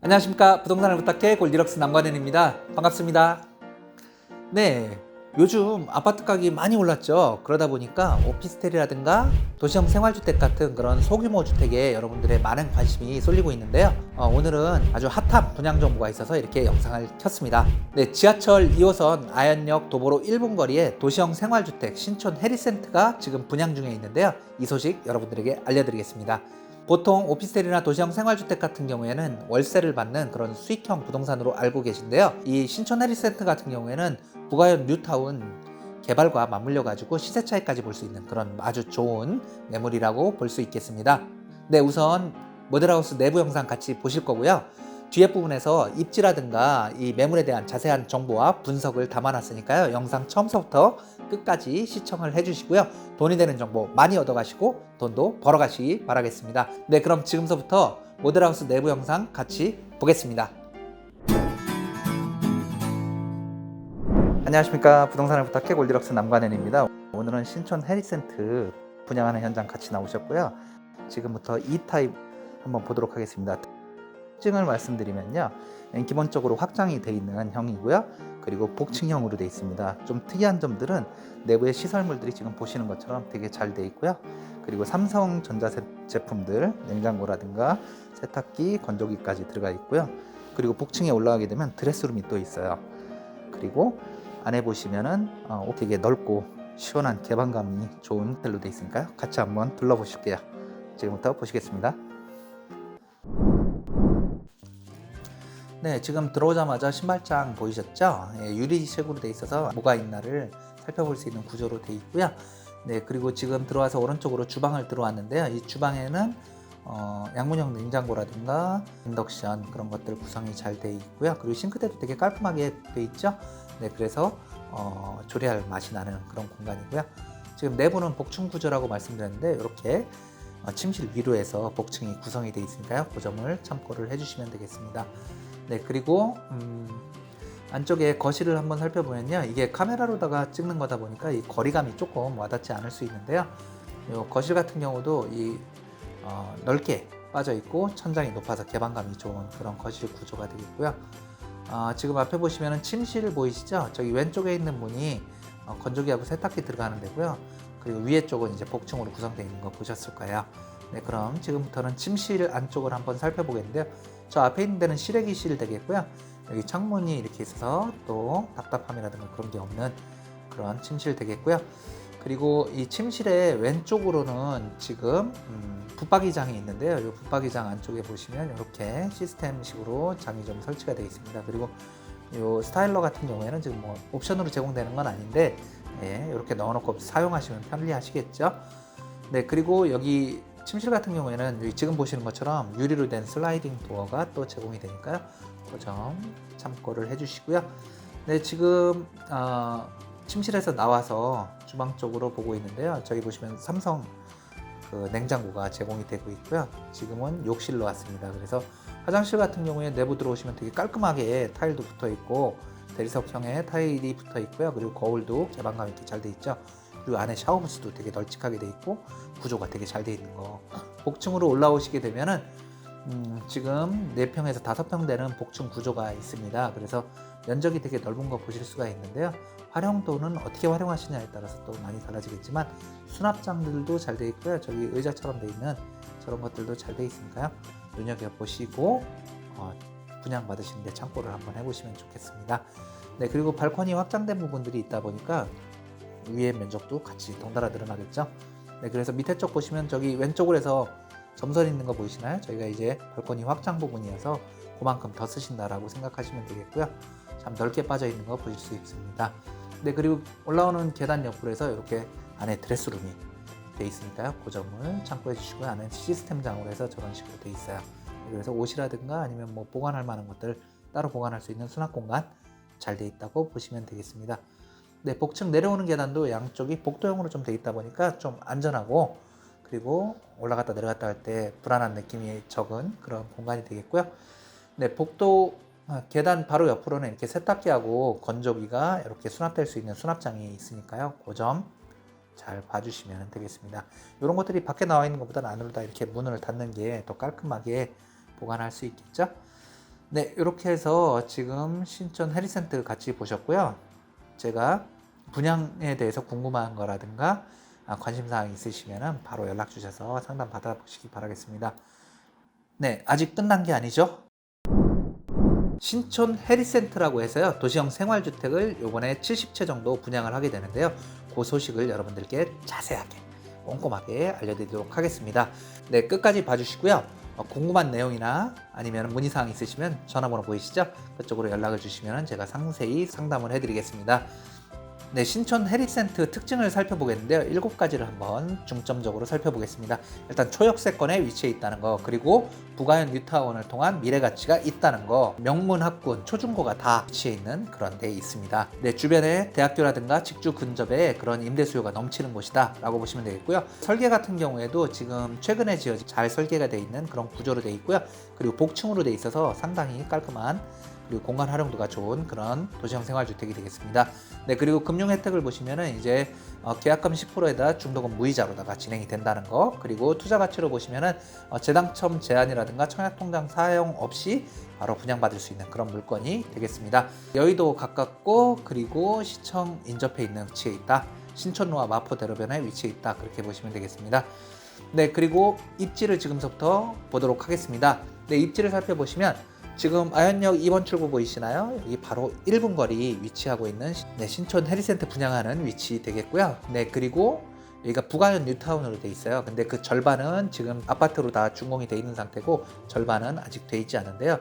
안녕하십니까. 부동산을 부탁해 골디럭스 남관현입니다. 반갑습니다. 네 요즘 아파트 가격이 많이 올랐죠. 그러다 보니까 오피스텔이라든가 도시형 생활주택 같은 그런 소규모 주택에 여러분들의 많은 관심이 쏠리고 있는데요. 어, 오늘은 아주 핫한 분양 정보가 있어서 이렇게 영상을 켰습니다. 네 지하철 2호선 아현역 도보로 1분 거리에 도시형 생활주택 신촌 해리센트가 지금 분양 중에 있는데요. 이 소식 여러분들에게 알려드리겠습니다 보통 오피스텔이나 도시형 생활주택 같은 경우에는 월세를 받는 그런 수익형 부동산으로 알고 계신데요. 이 신촌 해리센터 같은 경우에는 부가현 뉴타운 개발과 맞물려 가지고 시세 차이까지 볼 수 있는 그런 아주 좋은 매물이라고 볼 수 있겠습니다. 네, 우선 모델하우스 내부 영상 같이 보실 거고요. 뒤에 부분에서 입지라든가 이 매물에 대한 자세한 정보와 분석을 담아놨으니까요. 영상 처음부터 끝까지 시청을 해주시고요. 돈이 되는 정보 많이 얻어가시고 돈도 벌어가시기 바라겠습니다. 네, 그럼 지금서부터 모델하우스 내부 영상 같이 보겠습니다. 안녕하십니까 부동산을 부탁해 골디럭스 남관현입니다. 오늘은 신촌 해리센트 분양하는 현장 같이 나오셨고요. 지금부터 E 타입 한번 보도록 하겠습니다. 특징을 말씀드리면요. 기본적으로 확장이 돼 있는 형이고요. 그리고 복층형으로 돼 있습니다. 좀 특이한 점들은 내부의 시설물들이 지금 보시는 것처럼 되게 잘돼 있고요. 그리고 삼성 전자 세- 제품들 냉장고라든가 세탁기, 건조기까지 들어가 있고요. 그리고 복층에 올라가게 되면 드레스룸이 또 있어요. 그리고 안에 보시면은 어, 되게 넓고 시원한 개방감이 좋은 호텔로 돼 있으니까요. 같이 한번 둘러보실게요. 지금부터 보시겠습니다. 네, 지금 들어오자마자 신발장 보이셨죠? 예, 유리색으로 돼 있어서 뭐가 있나를 살펴볼 수 있는 구조로 돼 있고요. 네, 그리고 지금 들어와서 오른쪽으로 주방을 들어왔는데요. 이 주방에는 어, 양문형 냉장고라든가 인덕션 그런 것들 구성이 잘 돼 있고요. 그리고 싱크대도 되게 깔끔하게 돼 있죠. 네, 그래서 어, 조리할 맛이 나는 그런 공간이고요. 지금 내부는 복층 구조라고 말씀드렸는데 이렇게 어, 침실 위로 해서 복층이 구성이 돼 있으니까요. 그 점을 참고를 해주시면 되겠습니다. 네, 그리고 음, 안쪽에 거실을 한번 살펴보면요. 이게 카메라로다가 찍는 거다 보니까 이 거리감이 조금 와닿지 않을 수 있는데요. 이 거실 같은 경우도 이 어, 넓게 빠져 있고 천장이 높아서 개방감이 좋은 그런 거실 구조가 되겠고요. 아, 지금 앞에 보시면은 침실 보이시죠? 저기 왼쪽에 있는 문이 어, 건조기하고 세탁기 들어가는 데고요. 그리고 위에 쪽은 이제 복층으로 구성되어 있는 거 보셨을 거예요. 네, 그럼 지금부터는 침실 안쪽을 한번 살펴보겠는데요. 저 앞에 있는 데는 실외기실 되겠고요. 여기 창문이 이렇게 있어서 또 답답함이라든가 그런 게 없는 그런 침실 되겠고요. 그리고 이 침실의 왼쪽으로는 지금 음, 붙박이장이 있는데요. 이 붙박이장 안쪽에 보시면 이렇게 시스템식으로 장이 좀 설치가 되어 있습니다. 그리고 이 스타일러 같은 경우에는 지금 뭐 옵션으로 제공되는 건 아닌데 예, 이렇게 넣어놓고 사용하시면 편리하시겠죠. 네, 그리고 여기 침실 같은 경우에는 지금 보시는 것처럼 유리로 된 슬라이딩 도어가 또 제공이 되니까요. 그 점 참고를 해주시고요. 네, 지금 어, 침실에서 나와서 주방 쪽으로 보고 있는데요. 저기 보시면 삼성 그 냉장고가 제공이 되고 있고요. 지금은 욕실로 왔습니다. 그래서 화장실 같은 경우에 내부 들어오시면 되게 깔끔하게 타일도 붙어 있고 대리석형의 타일이 붙어 있고요. 그리고 거울도 개방감 있게 잘 돼 있죠. 그리고 안에 샤워 부스도 되게 널찍하게 돼 있고 구조가 되게 잘 돼 있는 거. 복층으로 올라오시게 되면은 음, 지금 4평에서 5평 되는 복층 구조가 있습니다. 그래서 면적이 되게 넓은 거 보실 수가 있는데요. 활용도는 어떻게 활용하시냐에 따라서 또 많이 달라지겠지만 수납장들도 잘 돼 있고요. 저기 의자처럼 돼 있는 저런 것들도 잘 돼 있으니까요. 눈여겨 보시고 어, 분양 받으시는데 참고를 한번 해보시면 좋겠습니다. 네 그리고 발코니 확장된 부분들이 있다 보니까 위의 면적도 같이 덩달아 늘어나겠죠. 네 그래서 밑에 쪽 보시면 저기 왼쪽으로 해서 점선 있는 거 보이시나요? 저희가 이제 발코니 확장 부분이어서 그만큼 더 쓰신다라고 생각하시면 되겠고요. 참 넓게 빠져 있는 거 보실 수 있습니다. 네 그리고 올라오는 계단 옆으로 해서 이렇게 안에 드레스룸이 돼 있으니까요. 그 점을 참고해 주시고 안에 시스템장으로 해서 저런 식으로 돼 있어요. 그래서 옷이라든가 아니면 뭐 보관할 만한 것들 따로 보관할 수 있는 수납 공간 잘 돼 있다고 보시면 되겠습니다. 네, 복층 내려오는 계단도 양쪽이 복도형으로 좀 돼 있다 보니까 좀 안전하고 그리고 올라갔다 내려갔다 할 때 불안한 느낌이 적은 그런 공간이 되겠고요. 네, 복도 아, 계단 바로 옆으로는 이렇게 세탁기하고 건조기가 이렇게 수납될 수 있는 수납장이 있으니까요. 그 점 잘 봐주시면 되겠습니다. 이런 것들이 밖에 나와 있는 것보다는 안으로 다 이렇게 문을 닫는 게 더 깔끔하게 보관할 수 있겠죠. 네, 이렇게 해서 지금 신촌 해리센터 같이 보셨고요. 제가 분양에 대해서 궁금한 거라든가 아, 관심사항 있으시면 바로 연락 주셔서 상담 받아보시기 바라겠습니다. 네, 아직 끝난 게 아니죠? 신촌 해리센터라고 해서요 도시형 생활주택을 요번에 70채 정도 분양을 하게 되는데요 그 소식을 여러분들께 자세하게 꼼꼼하게 알려드리도록 하겠습니다 네 끝까지 봐주시고요 어, 궁금한 내용이나 아니면 문의사항 있으시면 전화번호 보이시죠? 그쪽으로 연락을 주시면 제가 상세히 상담을 해드리겠습니다 네, 신촌 해리센터 특징을 살펴보겠는데요. 일곱 가지를 한번 중점적으로 살펴보겠습니다. 일단 초역세권에 위치해 있다는 거, 그리고 부가현 뉴타운을 통한 미래 가치가 있다는 거, 명문 학군, 초중고가 다 위치해 있는 그런 데 있습니다. 네, 주변에 대학교라든가 직주 근접에 그런 임대 수요가 넘치는 곳이다라고 보시면 되겠고요. 설계 같은 경우에도 지금 최근에 지어진 잘 설계가 되어 있는 그런 구조로 되어 있고요. 그리고 복층으로 되어 있어서 상당히 깔끔한 그리고 공간 활용도가 좋은 그런 도시형 생활주택이 되겠습니다. 네, 그리고 금융 혜택을 보시면은 이제 어, 계약금 10%에다 중도금 무이자로다가 진행이 된다는 거, 그리고 투자 가치로 보시면은 어, 재당첨 제한이라든가 청약통장 사용 없이 바로 분양받을 수 있는 그런 물건이 되겠습니다. 여의도 가깝고 그리고 시청 인접해 있는 위치에 있다. 신촌로와 마포 대로변에 위치해 있다. 그렇게 보시면 되겠습니다. 네, 그리고 입지를 지금부터 보도록 하겠습니다. 네, 입지를 살펴보시면 지금 아현역 2번 출구 보이시나요? 여기 바로 1분 거리 위치하고 있는 네, 신촌 해리센터 분양하는 위치 되겠고요. 네, 그리고 여기가 부가현 뉴타운으로 돼 있어요. 근데 그 절반은 지금 아파트로 다 준공이 돼 있는 상태고 절반은 아직 돼 있지 않은데요.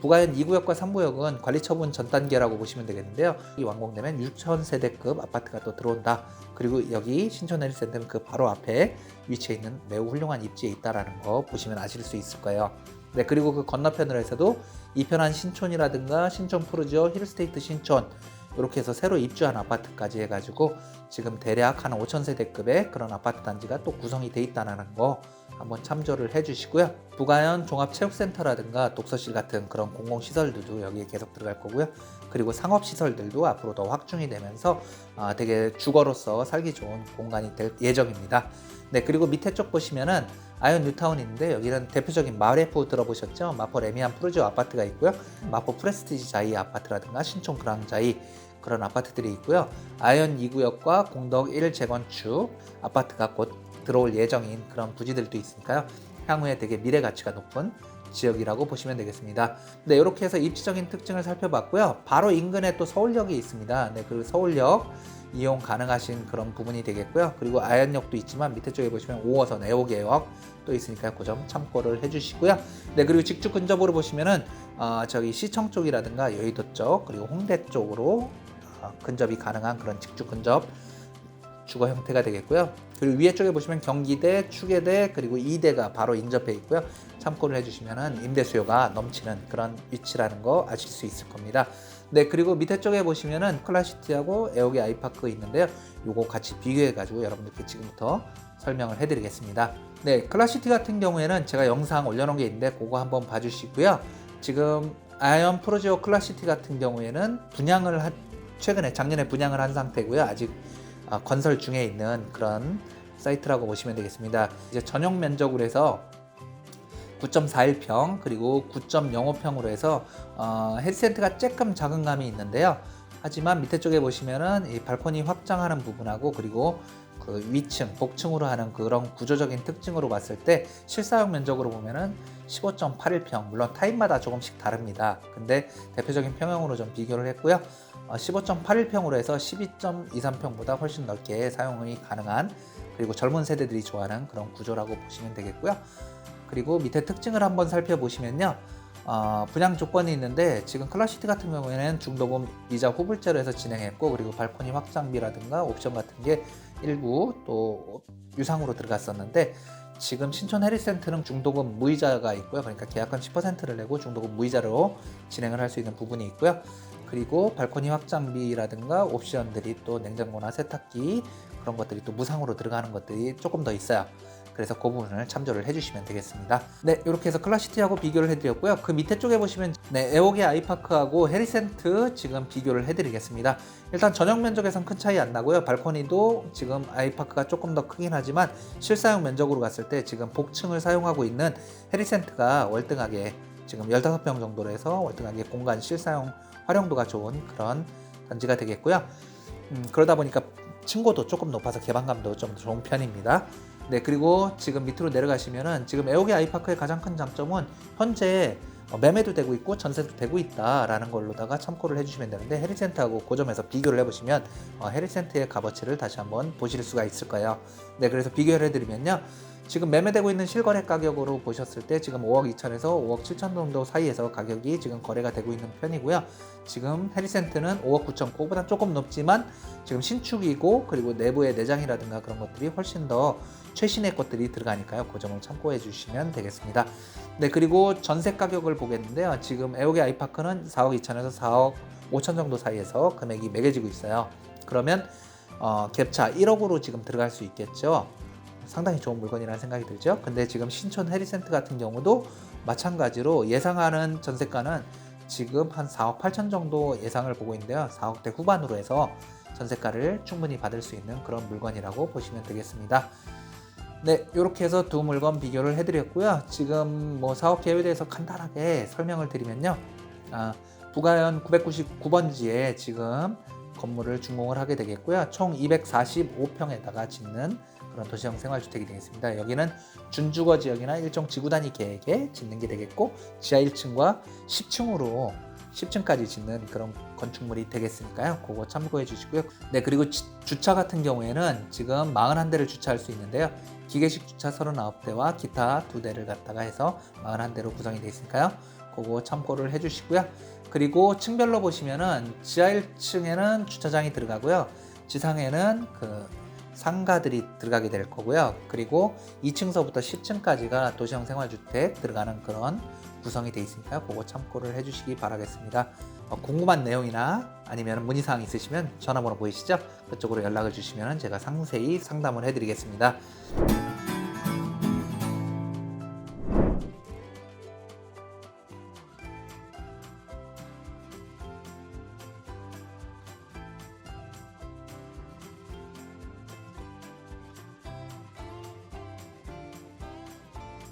부가현 2구역과 3구역은 관리 처분 전 단계라고 보시면 되겠는데요. 이 완공되면 6천 세대급 아파트가 또 들어온다. 그리고 여기 신촌 해리센터는 그 바로 앞에 위치해 있는 매우 훌륭한 입지에 있다라는 거 보시면 아실 수 있을 거예요. 네, 그리고 그 건너편으로 해서도 이편한 신촌이라든가 신촌 푸르지오, 힐스테이트 신촌 이렇게 해서 새로 입주한 아파트까지 해가지고 지금 대략 한 5천 세대급의 그런 아파트 단지가 또 구성이 돼 있다는 거 한번 참조를 해주시고요. 부가현 종합체육센터라든가 독서실 같은 그런 공공시설들도 여기에 계속 들어갈 거고요. 그리고 상업시설들도 앞으로 더 확충이 되면서 아, 되게 주거로서 살기 좋은 공간이 될 예정입니다. 네, 그리고 밑에 쪽 보시면은 아이언 뉴타운이 있는데 여기는 대표적인 마레포 들어보셨죠? 마포 레미안 프루지오 아파트가 있고요. 마포 프레스티지 자이 아파트라든가 신촌 그랑자이 그런 아파트들이 있고요. 아이언 2구역과 공덕 1 재건축 아파트가 곧 들어올 예정인 그런 부지들도 있으니까요. 향후에 되게 미래 가치가 높은 지역이라고 보시면 되겠습니다. 네, 이렇게 해서 입지적인 특징을 살펴봤고요. 바로 인근에 또 서울역이 있습니다. 네, 그리고 서울역 이용 가능하신 그런 부분이 되겠고요. 그리고 아현역도 있지만 밑에 쪽에 보시면 5호선 애호개역 또 있으니까 그 점 참고를 해주시고요. 네, 그리고 직주 근접으로 보시면은 어, 저기 시청 쪽이라든가 여의도 쪽 그리고 홍대 쪽으로 어, 근접이 가능한 그런 직주 근접 주거 형태가 되겠고요. 그리고 위에 쪽에 보시면 경기대, 추계대 그리고 이대가 바로 인접해 있고요. 참고를 해주시면 임대 수요가 넘치는 그런 위치라는 거 아실 수 있을 겁니다. 네 그리고 밑에 쪽에 보시면은 클라시티하고 에어게 아이파크 있는데요. 요거 같이 비교해 가지고 여러분들께 지금부터 설명을 해드리겠습니다. 네 클라시티 같은 경우에는 제가 영상 올려놓은 게 있는데 그거 한번 봐주시고요. 지금 아이언 프로지오 클라시티 같은 경우에는 분양을 한, 최근에 작년에 분양을 한 상태고요. 아직 아, 건설 중에 있는 그런 사이트라고 보시면 되겠습니다. 이제 전용 면적으로 해서 9.41평 그리고 9.05평으로 해서 어, 헤드센트가 조금 작은 감이 있는데요. 하지만 밑에 쪽에 보시면은 이 발코니 확장하는 부분하고 그리고 그 위층, 복층으로 하는 그런 구조적인 특징으로 봤을 때 실사용 면적으로 보면은 15.81평, 물론 타입마다 조금씩 다릅니다. 근데 대표적인 평형으로 좀 비교를 했고요. 어, 15.81평으로 해서 12.23평보다 훨씬 넓게 사용이 가능한 그리고 젊은 세대들이 좋아하는 그런 구조라고 보시면 되겠고요. 그리고 밑에 특징을 한번 살펴보시면요. 어, 분양 조건이 있는데 지금 클라시티 같은 경우에는 중도금 이자 후불제로 해서 진행했고 그리고 발코니 확장비라든가 옵션 같은 게 일부 또 유상으로 들어갔었는데 지금 신촌 해리센터는 중도금 무이자가 있고요. 그러니까 계약금 10%를 내고 중도금 무이자로 진행을 할 수 있는 부분이 있고요. 그리고 발코니 확장비라든가 옵션들이 또 냉장고나 세탁기 그런 것들이 또 무상으로 들어가는 것들이 조금 더 있어요. 그래서 그 부분을 참조를 해주시면 되겠습니다. 네, 이렇게 해서 클라시티하고 비교를 해드렸고요. 그 밑에 쪽에 보시면 네, 에오게 아이파크하고 해리센트 지금 비교를 해드리겠습니다. 일단 전용 면적에선 큰 차이 안 나고요. 발코니도 지금 아이파크가 조금 더 크긴 하지만 실사용 면적으로 갔을 때 지금 복층을 사용하고 있는 해리센트가 월등하게 지금 15평 정도로 해서 월등하게 공간 실사용 활용도가 좋은 그런 단지가 되겠고요. 음, 그러다 보니까 층고도 조금 높아서 개방감도 좀 좋은 편입니다. 네, 그리고 지금 밑으로 내려가시면은 지금 에오게 아이파크의 가장 큰 장점은 현재 어, 매매도 되고 있고 전세도 되고 있다라는 걸로다가 참고를 해주시면 되는데 해리센터하고 그 점에서 비교를 해보시면 어, 해리센터의 값어치를 다시 한번 보실 수가 있을 거예요. 네, 그래서 비교를 해드리면요. 지금 매매되고 있는 실거래 가격으로 보셨을 때 지금 5억 2천에서 5억 7천 정도 사이에서 가격이 지금 거래가 되고 있는 편이고요. 지금 해리센트는 5억 9천, 그거보다 조금 높지만 지금 신축이고 그리고 내부의 내장이라든가 그런 것들이 훨씬 더 최신의 것들이 들어가니까요. 그 점을 참고해 주시면 되겠습니다. 네, 그리고 전세 가격을 보겠는데요. 지금 에오게 아이파크는 4억 2천에서 4억 5천 정도 사이에서 금액이 매겨지고 있어요. 그러면 어, 갭차 1억으로 지금 들어갈 수 있겠죠. 상당히 좋은 물건이라는 생각이 들죠. 근데 지금 신촌 해리센트 같은 경우도 마찬가지로 예상하는 전세가는 지금 한 4억 8천 정도 예상을 보고 있는데요. 4억대 후반으로 해서 전세가를 충분히 받을 수 있는 그런 물건이라고 보시면 되겠습니다. 네, 이렇게 해서 두 물건 비교를 해드렸고요. 지금 뭐 사업 계획에 대해서 간단하게 설명을 드리면요. 아, 부가현 999번지에 지금 건물을 준공을 하게 되겠고요. 총 245평에다가 짓는 그런 도시형 생활주택이 되겠습니다. 여기는 준주거 지역이나 일종 지구 단위 계획에 짓는 게 되겠고 지하 1층과 10층으로 10층까지 짓는 그런 건축물이 되겠으니까요. 그거 참고해 주시고요. 네, 그리고 지- 주차 같은 경우에는 지금 41대를 주차할 수 있는데요. 기계식 주차 39대와 기타 2대를 갖다가 해서 41대로 구성이 되어 있으니까요. 그거 참고를 해 주시고요. 그리고 층별로 보시면은 지하 1층에는 주차장이 들어가고요. 지상에는 그 상가들이 들어가게 될 거고요. 그리고 2층서부터 10층까지가 도시형 생활주택 들어가는 그런 구성이 되어 있으니까 그거 참고를 해주시기 바라겠습니다. 어, 궁금한 내용이나 아니면 문의사항 있으시면 전화번호 보이시죠? 그쪽으로 연락을 주시면 제가 상세히 상담을 해드리겠습니다.